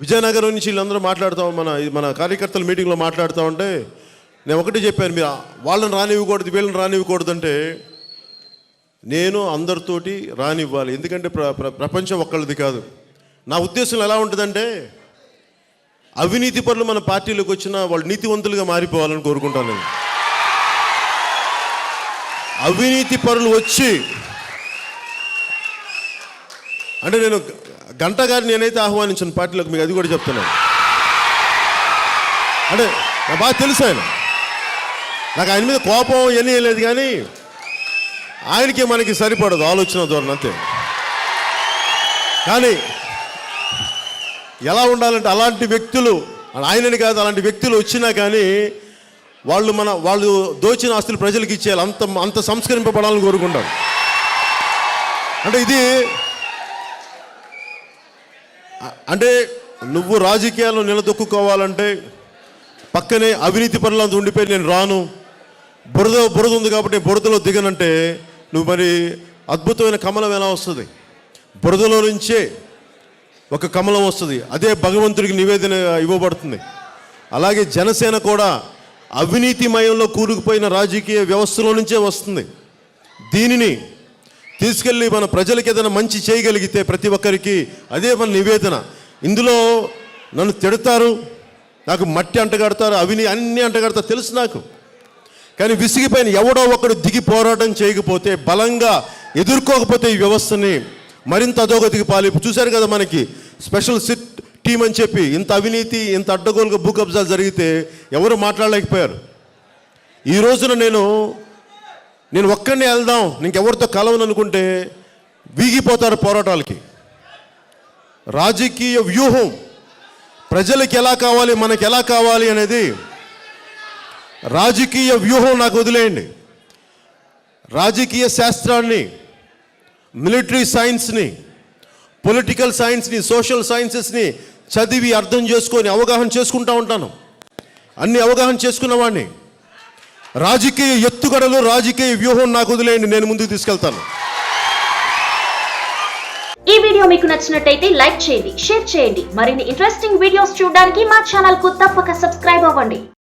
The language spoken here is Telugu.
విజయనగరం నుంచి వీళ్ళందరూ మాట్లాడుతూ మన మన కార్యకర్తల మీటింగ్లో మాట్లాడుతూ ఉంటే నేను ఒకటి చెప్పాను మీరు వాళ్ళని రానివ్వకూడదు వీళ్ళని రానివ్వకూడదు అంటే నేను అందరితోటి రానివ్వాలి. ఎందుకంటే ప్ర ప్రపంచం ఒక్కళ్ళది కాదు. నా ఉద్దేశం ఎలా ఉంటుందంటే అవినీతి పనులు మన పార్టీలోకి వచ్చిన వాళ్ళు నీతివంతులుగా మారిపోవాలని కోరుకుంటాను నేను. అవినీతి పనులు వచ్చి అంటే నేను గంట గారిని నేనైతే ఆహ్వానించిన పార్టీలోకి మీకు అది కూడా చెప్తున్నాను. అంటే నాకు బాగా తెలుసు ఆయన. నాకు ఆయన మీద కోపం ఎన్ని లేదు కానీ ఆయనకి మనకి సరిపడదు ఆలోచన ధోరణి అంతే. కానీ ఎలా ఉండాలంటే అలాంటి వ్యక్తులు ఆయనని కాదు అలాంటి వ్యక్తులు వచ్చినా కానీ వాళ్ళు మన వాళ్ళు దోచిన ఆస్తులు ప్రజలకు ఇచ్చేయాలి. అంత అంత సంస్కరింపబడాలని కోరుకుంటాం అంటే ఇది అంటే నువ్వు రాజకీయాల్లో నిలదొక్కుకోవాలంటే పక్కనే అవినీతి పనులంతా ఉండిపోయి నేను రాను. బురద బురద ఉంది కాబట్టి బురదలో దిగనంటే నువ్వు మరి అద్భుతమైన కమలం ఎలా వస్తుంది? బురదలో నుంచే ఒక కమలం వస్తుంది. అదే భగవంతుడికి నివేదన ఇవ్వబడుతుంది. అలాగే జనసేన కూడా అవినీతిమయంలో కూరుకుపోయిన రాజకీయ వ్యవస్థలో నుంచే వస్తుంది. దీనిని తీసుకెళ్ళి మన ప్రజలకి ఏదైనా మంచి చేయగలిగితే ప్రతి ఒక్కరికి అదే మన నివేదన. ఇందులో నన్ను తిడతారు నాకు మట్టి అంటగడతారు అవిని అన్ని అంటగడతారు తెలుసు నాకు. కానీ విసిగిపోయిన ఎవడో ఒకడు దిగి పోరాటం చేయకపోతే బలంగా ఎదుర్కోకపోతే ఈ వ్యవస్థని మరింత అధోగతికి పాలి చూశారు కదా మనకి స్పెషల్ సిట్ టీం అని చెప్పి ఇంత అవినీతి ఇంత అడ్డగోలుగా భూ కబ్జాలు జరిగితే ఎవరు మాట్లాడలేకపోయారు? ఈ రోజున నేను నేను ఒక్కడినే వెళ్దాం. ఇంకెవరితో కలవను అనుకుంటే వీగిపోతారు పోరాటాలకి. రాజకీయ వ్యూహం ప్రజలకు ఎలా కావాలి మనకి ఎలా కావాలి అనేది రాజకీయ వ్యూహం నాకు వదిలేయండి. రాజకీయ శాస్త్రాన్ని మిలిటరీ సైన్స్ని పొలిటికల్ సైన్స్ని సోషల్ సైన్సెస్ని చదివి అర్థం చేసుకొని అవగాహన చేసుకుంటా ఉంటాను. అన్ని అవగాహన చేసుకున్నవాడిని రాజకీయ ఎత్తుగడలు రాజకీయ వ్యూహం నాకు వదిలేయండి నేను ముందుకు తీసుకెళ్తాను. ఈ వీడియో మీకు నచ్చినట్టయితే లైక్ చేయండి షేర్ చేయండి. మరిన్ని ఇంట్రెస్టింగ్ వీడియోస్ చూడడానికి మా ఛానల్కు తప్పక సబ్స్క్రైబ్ అవ్వండి.